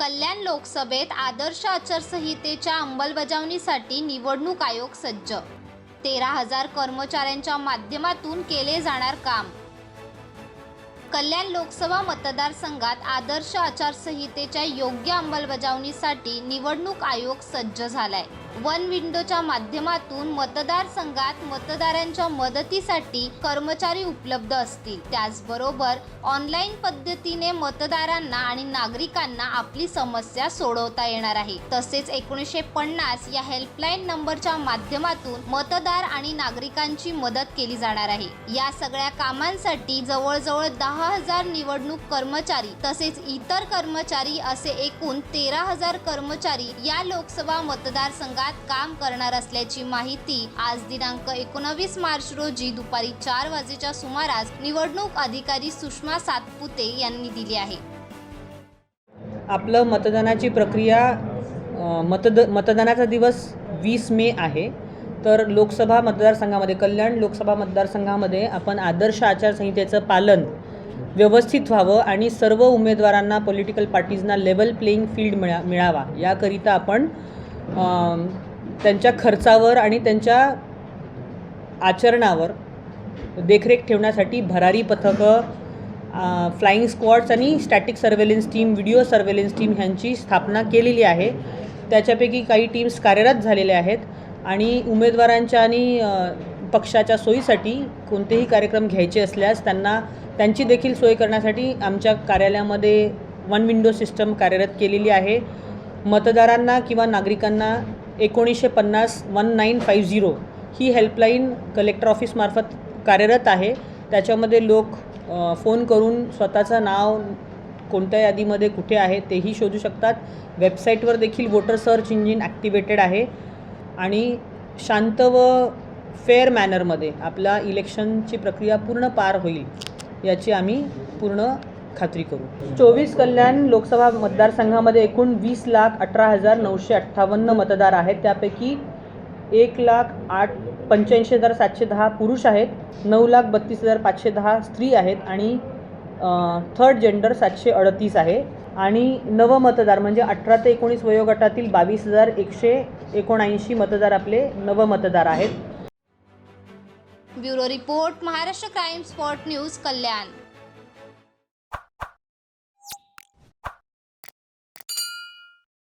कल्याण लोकसभेत आदर्श आचारसंहितेच्या अंमलबजावणीसाठी निवडणूक आयोग सज्ज. तेरा हजार कर्मचाऱ्यांच्या माध्यमातून केले जाणार काम. कल्याण लोकसभा मतदारसंघात आदर्श आचारसंहितेच्या योग्य अंमलबजावणीसाठी निवडणूक आयोग सज्ज झालाय. वन विंडोच्या माध्यमातून मतदारसंघात मतदारांच्या मदतीसाठी कर्मचारी उपलब्ध असतील. त्याचबरोबर ऑनलाईन पद्धतीने मतदारांना आणि नागरिकांना आपली समस्या सोडवता येणार आहे. तसेच एकोणीसशे पन्नास या हेल्पलाईन नंबरच्या माध्यमातून मतदार आणि नागरिकांची मदत केली जाणार आहे. या सगळ्या कामांसाठी जवळजवळ दहा हजार निवडणूक कर्मचारी तसेच इतर कर्मचारी असे एकूण तेरा हजार कर्मचारी या लोकसभा मतदारसंघात काम करणार असल्याची माहिती आज दिनांक एकोणवीस मार्च रोजी दुपारी चार वाजेच्या सुमारास निवडणूक अधिकारी सुषमा सातपुते यांनी दिली आहे. आपलं मतदानाची प्रक्रिया मतद मतदानाचा दिवस वीस मे आहे. तर लोकसभा मतदारसंघामध्ये कल्याण लोकसभा मतदारसंघामध्ये आपण आदर्श आचारसंहितेचं पालन व्यवस्थित व्हावं आणि सर्व उमेदवारांना पॉलिटिकल पार्टीजना लेवल प्लेईंग फील्ड मिळा मिळावा याकरिता आपण त्यांच्या खर्चावर आणि त्यांच्या आचरणावर देखरेख ठेवण्यासाठी भरारी पथकं फ्लाईंग स्क्वॉड्स आणि static surveillance team video surveillance team ह्यांची स्थापना केलेली आहे. त्याच्यापैकी काही टीम्स कार्यरत झालेल्या आहेत आणि उमेदवारांच्या आणि पक्षाच्या सोयीसाठी कोणतेही कार्यक्रम घ्यायचे असल्यास त्यांना त्यांची देखील सोय करण्यासाठी आमच्या कार्यालयामध्ये वन विंडो सिस्टम कार्यरत केलेली आहे. मतदारांना किंवा नागरिकांना एकोणीसशे पन्नास वन नाईन फाईव्ह झिरो ही हेल्पलाईन कलेक्टर ऑफिसमार्फत कार्यरत आहे. त्याच्यामध्ये लोक फोन करून स्वतःचं नाव कोणत्या यादीमध्ये कुठे आहे तेही शोधू शकतात. वेबसाईटवर देखील वोटर सर्च इंजिन ॲक्टिवेटेड आहे. आणि शांत व फेअर मॅनरमध्ये आपला इलेक्शनची प्रक्रिया पूर्ण पार होईल याची आम्ही पूर्ण खात्री करू. चोवीस कल्याण लोकसभा मतदारसंघामध्ये एकूण वीस लाख अठरा हजार नऊशे अठ्ठावन्न मतदार आहेत. त्यापैकी एक लाख आठ पंच्याऐंशी हजार सातशे दहा पुरुष आहेत. नऊ लाख बत्तीस हजार पाचशे दहा स्त्री आहेत आणि थर्ड जेंडर सातशे अडतीस आहे. आणि नवमतदार म्हणजे अठरा ते एकोणीस वयोगटातील बावीस हजार एकशे एकोणऐंशी मतदार आपले नवमतदार आहेत. Bureau report Maharashtra crime spot news Kalyan.